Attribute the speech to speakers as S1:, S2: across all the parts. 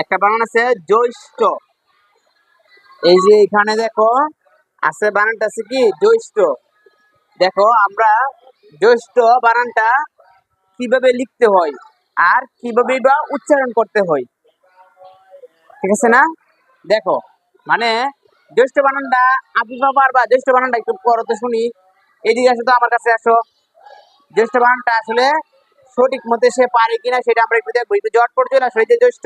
S1: একটা বানান আছে জ্যৈষ্ঠ। এই যে এখানে দেখো, আছে বানানটা আছে কি? জ্যৈষ্ঠ। দেখো, আমরা জ্যৈষ্ঠ বানানটা কীভাবে লিখতে হয় আর কীভাবে বা উচ্চারণ করতে হয়? ঠিক আছে না? দেখো মানে জ্যৈষ্ঠ বানানটা আপিফা পারবা জ্যৈষ্ঠ বানানটা একটু পরে তো শুনি। এদিকে আসো তো, আমার কাছে আসো। জ্যৈষ্ঠ বানানটা আসলে সঠিক মতে সে পারে কিনা সেটা আমরা একটু দেখব। একটু জট পড়ছে না? সেই যে জ্যৈষ্ঠ।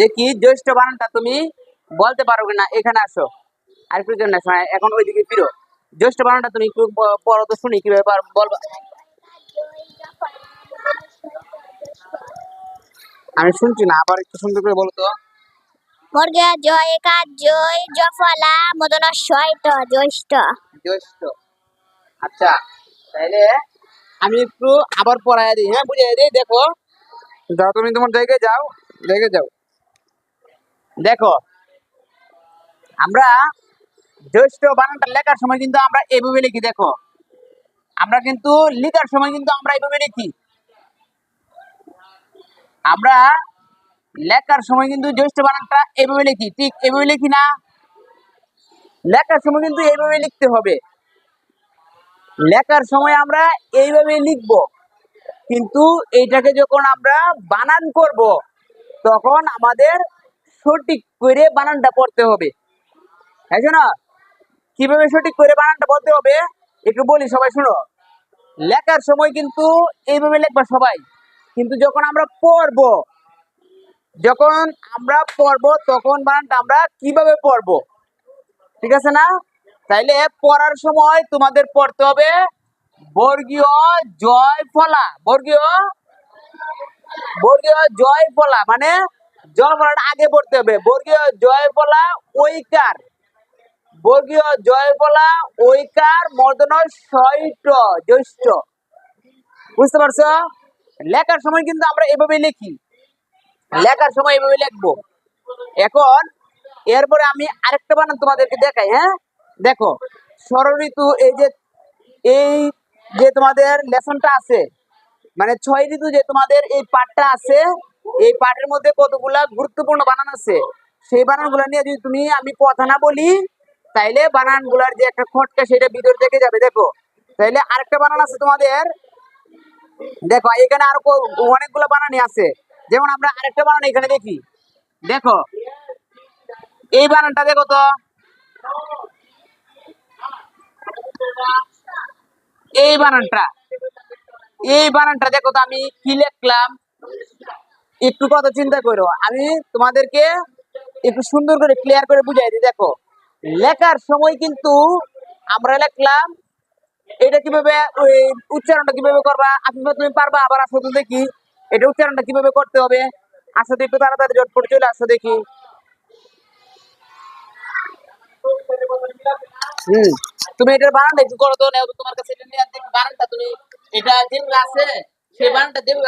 S1: দেখি জ্যৈষ্ঠ বানানটা তুমি বলতে পারো কিনা? এখানে আসো। আর একটু জন্য এখন ওইদিকে ফিরো। জ্যৈষ্ঠ বানানটা তুমি একটু পড়ো তো শুনি কীভাবে বলবা। আমি শুনছি না আবার একটু সুন্দর করে বলো তো।
S2: বর্গে জয় একার জয় জফলা মদন শয়ত জ্যৈষ্ঠ।
S1: জ্যৈষ্ঠ। আচ্ছা তাইলে আমি একটু আবার পড়াই দিই হ্যাঁ বুঝাই দিই দেখো। যাও, তুমি তোমার জায়গায় যাও জায়গায় যাও। দেখো, আমরা জ্যৈষ্ঠ বানানটা লেখার সময় কিন্তু আমরা এইভাবে লিখি, দেখো। আমরা কিন্তু লেখার সময় কিন্তু আমরা এইভাবে লিখি। আমরা লেখার সময় কিন্তু জ্যৈষ্ঠ বানানটা এইভাবে লিখি, ঠিক এইভাবে লিখি না? লেখার সময় কিন্তু এইভাবে লিখতে হবে। লেখার সময় আমরা এইভাবে লিখব। কিন্তু এইটাকে যখন আমরা বানান করব, তখন আমাদের সঠিক করে বানানটা পড়তে হবে। তাই না কীভাবে সঠিক করে বানানটা পড়তে হবে, একটু বলি, সবাই শুনো। লেখার সময় কিন্তু এইভাবে লিখবা সবাই। কিন্তু যখন আমরা পড়ব, যখন আমরা পড়ব, তখন বানানটা আমরা কীভাবে পড়ব? ঠিক আছে না? তাইলে পড়ার সময় তোমাদের পড়তে হবে বর্গীয় জয় বর্গীয়? বর্গীয় জয় মানে জয় আগে পড়তে হবে। বর্গীয় জয় ফলা ঐকার। বর্গীয় জয় ফলা ঐকার মর্দন সৈট জ্যৈষ্ঠ। বুঝতে পারছ? লেখার সময় কিন্তু আমরা এভাবে লিখি। লেখার সময় এভাবে লিখব। এখন এরপরে আমি আরেকটা বানান তোমাদেরকে দেখাই হ্যাঁ? দেখো ষড় ঋতু এই যে এই যে তোমাদের লেসনটা আছে মানে ছয় ঋতু যে তোমাদের এই পাঠটা আছে, এই পাঠের মধ্যে কতগুলা গুরুত্বপূর্ণ বানান আছে, সেই বানানগুলো নিয়ে যদি তুমি, আমি কথা না বলি, তাইলে বানানগুলার যে একটা খটকা সেটা ভিতর থেকে যাবে, দেখো। তাইলে আরেকটা বানান আছে তোমাদের, দেখো, এখানে আরও অনেকগুলো বানানই আছে। যেমন আমরা আরেকটা বানান এখানে দেখি। দেখো, এই বানানটা দেখো তো। এই বানানটা। এই বানানটা দেখো তো, আমি কি লিখলাম? একটু কথা চিন্তা করো। আমি তোমাদেরকে একটু সুন্দর করে ক্লিয়ার করে বুঝাই দিই, দেখো। লেখার সময় কিন্তু আমরা লেখলাম, এটা কীভাবে, ওই উচ্চারণটা কীভাবে করবা? আপনি তুমি পারবা, আবার আসো তো দেখি। এটা উচ্চারণটা কীভাবে করতে হবে? আসো তো একটু তাড়াতাড়ি জটপট চলে আসো দেখি। হুম। তুমি এটার বানানটা একটু করো তো নেও তোমার কাছে এটা নিয়ে তুমি এটা যেগুলো আছে সেই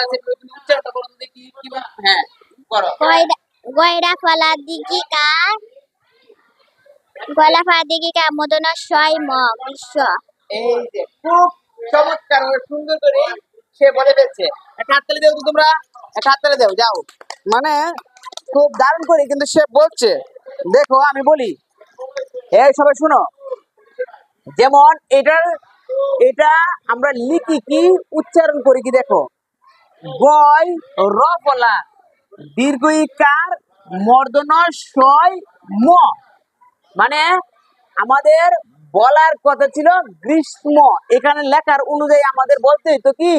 S1: আছে তুমি উচ্চারণটা করো দেখি কি হ্যাঁ করো।
S2: গয়ডা ফলা দিগিকা গলা ফলা দিগিকা মদন শয় ম গ্রীষ্ম
S1: এই যে খুব চমৎকার সুন্দর করে সে বলে ফেলছে। একটা হাততালি দেও তো তোমরা। একটা হাততালি দেও যাও। মানে খুব দারুণ করে কিন্তু সে বলছে। দেখো আমি বলি। এই সবাই শুনো। যেমন এটার, এটা আমরা লিখি কি? উচ্চারণ করি কি দেখো? গয় র ফলা দীর্ঘ ইকার মর্দন সয় ম। মানে আমাদের বলার কথা ছিল গ্রীষ্ম। এখানে লেখার অনুযায়ী আমাদের বলতে হইতো কি?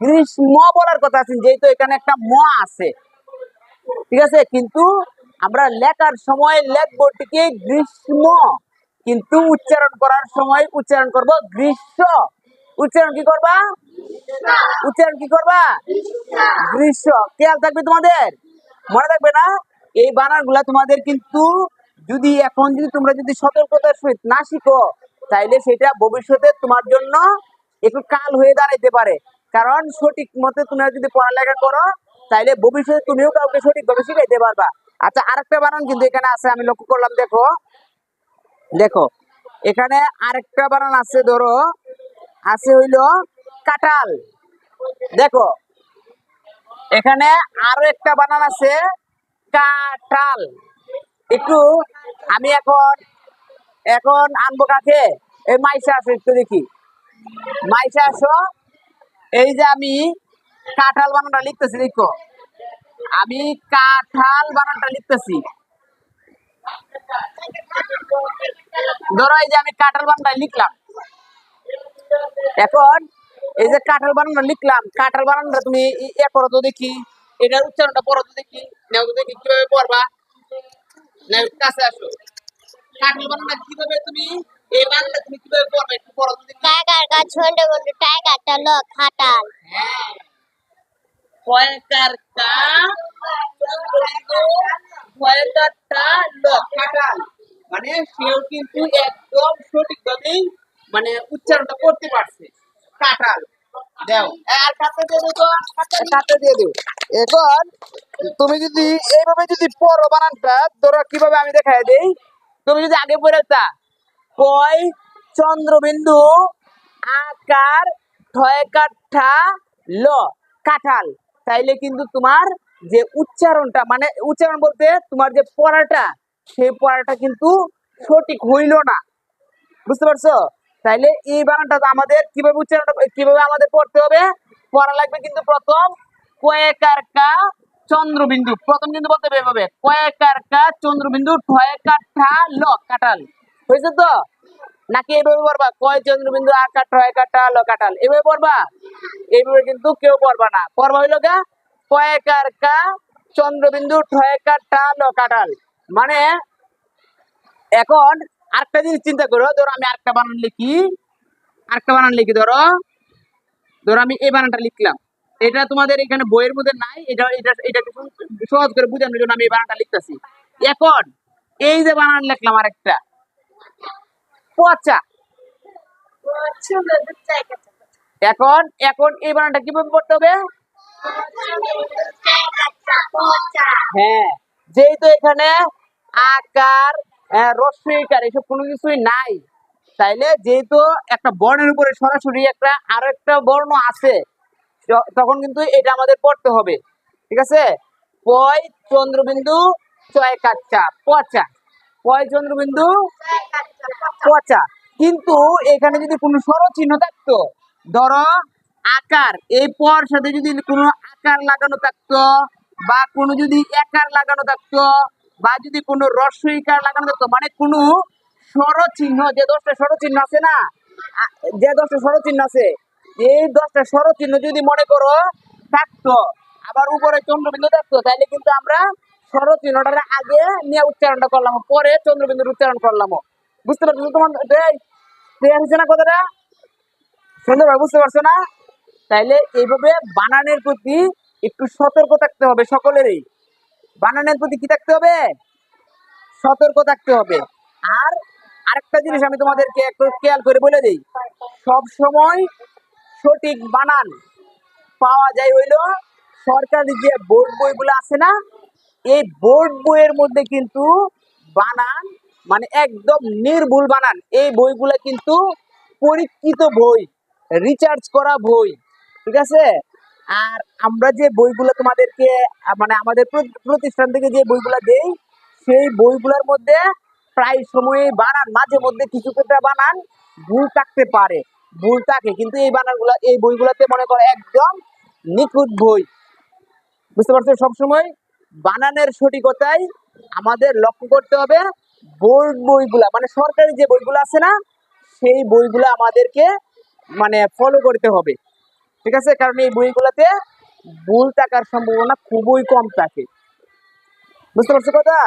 S1: গ্রীষ্ম বলার কথা আছে, যেহেতু এখানে একটা ম আছে। ঠিক আছে? কিন্তু আমরা লেখার সময় লেখবো ঠিকই গ্রীষ্ম। কিন্তু উচ্চারণ করার সময় উচ্চারণ করব গ্রীষ্ম। উচ্চারণ কি করবা? উচ্চারণ কি করবা? গ্রীষ্ম। খেয়াল থাকবে তোমাদের? মনে থাকবে না? এই বানানগুলা তোমাদের কিন্তু যদি এখন যদি তোমরা যদি সতর্কতার সহিত না শিখো তাইলে সেটা ভবিষ্যতে তোমার জন্য একটু কাল হয়ে দাঁড়াইতে পারে। কারণ সঠিক মতে তোমরা যদি পড়ালেখা করো তাইলে ভবিষ্যতে তুমিও কাউকে সঠিকভাবে শিখাইতে পারবা। আচ্ছা আরেকটা বানান কিন্তু এখানে আছে আমি লক্ষ্য করলাম দেখো। দেখো, এখানে আরেকটা বানান আছে, ধরো। আছে হইল কাঁঠাল। দেখো, এখানে আরও একটা বানান আছে, কাঁঠাল। একটু আমি এখন এখন আনব কাকে? এই মাইসা আসো একটু দেখি। মাইসা, আসো। এই যে আমি কাঁঠাল বানানটা লিখতেছি, দেখো। আমি কাঁঠাল বানানটা লিখতেছি। ধরো এই যে আমি কাঁঠাল বানানটা লিখলাম। এখন এই যে কাঁঠাল বানানটা লিখলাম কাঁঠাল বানানটা তুমি ইয়ে তো দেখি। এটার উচ্চারণটা পড়ো তো দেখি। নেও তো দেখি কীভাবে পড়বা। কাছে আসো। কাঁঠাল বানানটা কীভাবে তুমি এই বানানটা তুমি কীভাবে পড়বে একটু পড়ো তো দেখি।
S2: ছোট বন্ধু টাইগারটা লোক খাটাল
S1: হ্যাঁ। মানে উচ্চারণটা করতে পারছে তুমি যদি এইভাবে যদি পড়ো বানানটা ধরো কীভাবে আমি দেখাই দেই তুমি যদি আগে তা কয় চন্দ্রবিন্দু আকার ঠয় কাঠা ল কাঁঠাল তাইলে কিন্তু তোমার যে উচ্চারণটা মানে উচ্চারণ বলতে তোমার যে পড়াটা, সেই পড়াটা কিন্তু সঠিক হইল না। বুঝতে পারছ? তাইলে এই বানানটা আমাদের কীভাবে উচ্চারণটা, কীভাবে আমাদের পড়তে হবে? পড়া লাগবে কিন্তু প্রথম কয়েকার কা চন্দ্রবিন্দু। প্রথম কিন্তু বলতে হবে এভাবে কয়েকার কা চন্দ্রবিন্দু ঠয় কাঠা ল, কাঁঠাল। হয়েছে তো? নাকি এইভাবে পড়বা? কয় চন্দ্রবিন্দু? আকার ঠয় কাটা ল কাঁঠাল। এইভাবে পড়বা? এইভাবে কিন্তু কেউ পড়বা না। পড়বা হইল গা, কয়েকার কা, চন্দ্রবিন্দু ঠয় কাটা ল কাঁঠাল। মানে এখন আরেকটা জিনিস চিন্তা করো। ধরো আমি আরেকটা বানান লিখি। আরেকটা বানান লিখি, ধরো। ধরো আমি এই বানানটা লিখলাম। এটা তোমাদের এখানে বইয়ের মধ্যে নাই। এটা এটা এটা সহজ করে বুঝানোর জন্য আমি এই বানানটা লিখতেছি। এখন, এই যে বানান লিখলাম আরেকটা। পচা। এখন এখন এই বানানটা কীভাবে পড়তে হবে? হ্যাঁ যেহেতু এখানে আকার রস্বইকার এসব কোনো কিছুই নাই তাইলে যেহেতু একটা বর্ণের উপরে সরাসরি একটা আরও একটা বর্ণ আছে তখন কিন্তু এটা আমাদের পড়তে হবে ঠিক আছে? পয় চন্দ্রবিন্দু চয় কাচ্চা পচা। পয় চন্দ্রবিন্দু পচা কিন্তু এখানে যদি কোনো চিহ্ন থাকতো, ধরো আকার, এই পর সাথে যদি কোনো আকার লাগানো থাকতো, বা কোনো যদি একার লাগানো থাকতো, বা যদি কোনো রস্বইকার লাগানো থাকতো মানে কোনো চিহ্ন যে দশটা চিহ্ন আছে না যে দশটা চিহ্ন আছে, এই দশটা চিহ্ন যদি মনে করো থাকতো, আবার উপরে চন্দ্রবিন্দু থাকতো, তাহলে কিন্তু আমরা চিহ্নটার আগে নিয়ে উচ্চারণটা করলাম, পরে চন্দ্রবিন্দুর উচ্চারণ করলাম। বুঝতে পারছ তোমার? হচ্ছে না কথাটা? সুন্দরভাবে বুঝতে পারছ না? তাইলে এইভাবে বানানের প্রতি একটু সতর্ক থাকতে হবে সকলেরই। বানানের প্রতি কি থাকতে হবে? সতর্ক থাকতে হবে। আর আরেকটা জিনিস আমি তোমাদেরকে একটু খেয়াল করে বলে দিই। সব সময় সঠিক বানান পাওয়া যায় হইল সরকারি যে বোর্ড বইগুলো আছে না, এই বোর্ড বইয়ের মধ্যে কিন্তু বানান মানে একদম নির্ভুল বানান। এই বইগুলো কিন্তু পরীক্ষিত বই রিচার্জ করা বই, ঠিক আছে? আর আমরা যে বইগুলো তোমাদেরকে মানে আমাদের প্র- প্রতিষ্ঠান থেকে যে বইগুলো দেই, সেই বইগুলোর মধ্যে প্রায় সময়ে বানান, মাঝে মধ্যে কিছু একটা বানান, ভুল থাকতে পারে, ভুল থাকে। কিন্তু এই বানানগুলো, এই বইগুলোতে মনে করো একদম নিখুঁত বই। বুঝতে পারছ? সবসময় বানানের সঠিকতাই আমাদের লক্ষ্য করতে হবে। বোর্ড বইগুলা মানে সরকারি যে বইগুলো আছে না, সেই বইগুলো আমাদেরকে মানে ফলো করতে হবে। ঠিক আছে? কারণ এই বইগুলোতে ভুল থাকার সম্ভাবনা খুবই কম থাকে। বুঝতে পারছ কথা?